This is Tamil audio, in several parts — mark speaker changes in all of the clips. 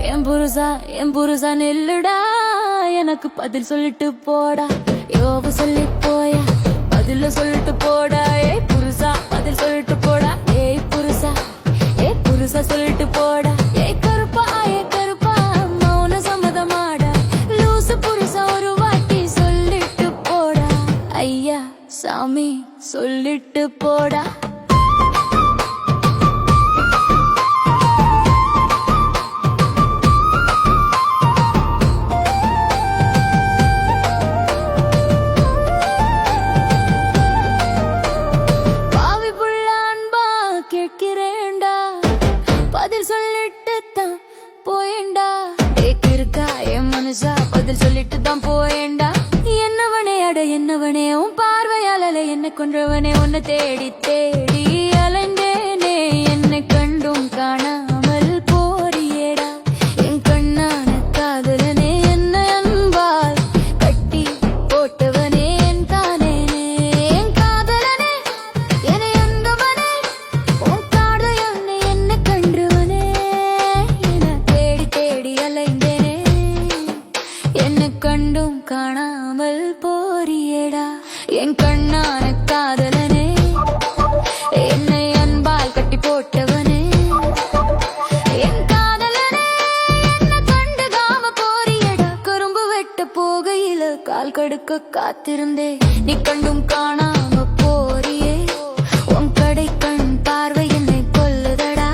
Speaker 1: புருசா புருஷா என் புருஷா நில்லுடா. எனக்கு பதில் சொல்லிட்டு போடா. யோபு சொல்லி போயா. பதில சொல்லிட்டு போடா. ஏய் சாமி சொல்லிட்டு போடா. பாவி பதில் சொல்லிட்டு தான் போயேண்டா ஏக்கு என் மனுஷா பதில் சொல்லிட்டு என்ன கொன்றவனே உன்னை தேடி தேடி அலைந்தேனே என் கண்ணான காதலனே என்னை அன்பால் கட்டி போட்டவனே. என் காதலனே என்ன கண்டுகாம போறியடா கரும்பு வெட்ட போகையில கால் கடுக்க காத்திருந்தே. நீ கண்டும் காணாம போறியே. உன் கடை கண் பார்வை என்னை கொல்லுதடா.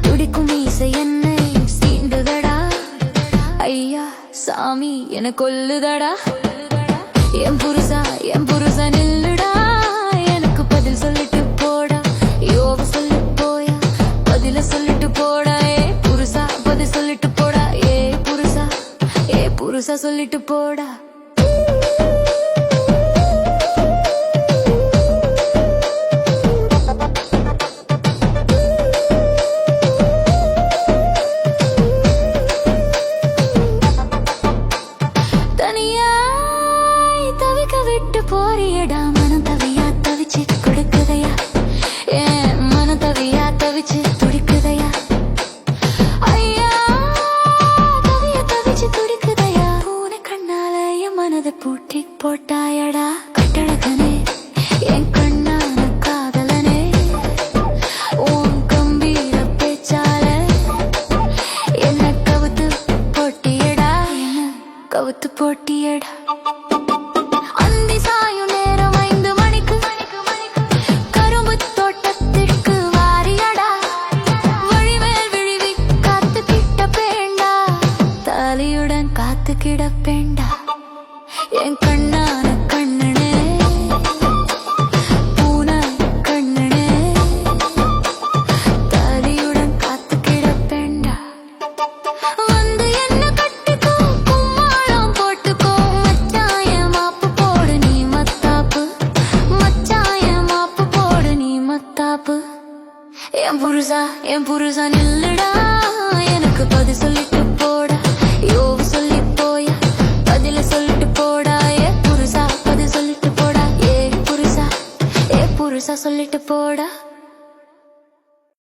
Speaker 1: துடிக்கும் மீசை என்னை சீண்டுதடா. ஐயா சாமி என கொல்லுதடா. என் புருஷா என் புருஷா நில்லுடா எனக்கு பதில் சொல்லிட்டு போடா. யோபு சொல்லி போயா. பதில சொல்லிட்டு போடா. ஏ புருஷா பதில் சொல்லிட்டு போடா. ஏ புருஷா ஏ புருஷா சொல்லிட்டு போடா. போறியடா மனம் தவியா தவிச்சு கொடுக்குதையா? ஏன் மனம் தவியா தவிச்சு துடிக்குதையா? ஐயா தவிய தவிச்சு துடிக்குதையா? பூனை கண்ணால என் மனதை பூட்டி போட்டாயடா கட்டழகனே. என் கவுத்து போட்டியடா. கிடப்பேண்டா? என் கண்ணான கண்ணனே. பூனை கண்ணனே. தாலியுடன் காத்து கிடப்பேண்டா? வந்து என்ன கட்டிக்கோ? கும்மாளம் போட்டுக்கோ. மச்சாய மாப்பு போடு நீ மத்தாப்பு. மச்சாய மாப்பு போடு நீ மத்தாப்பு. என் புருஷா என் புருஷா நில்லுடா. எனக்கு பதில் சொல்லிட்டு சொல்லிட்டு போடா.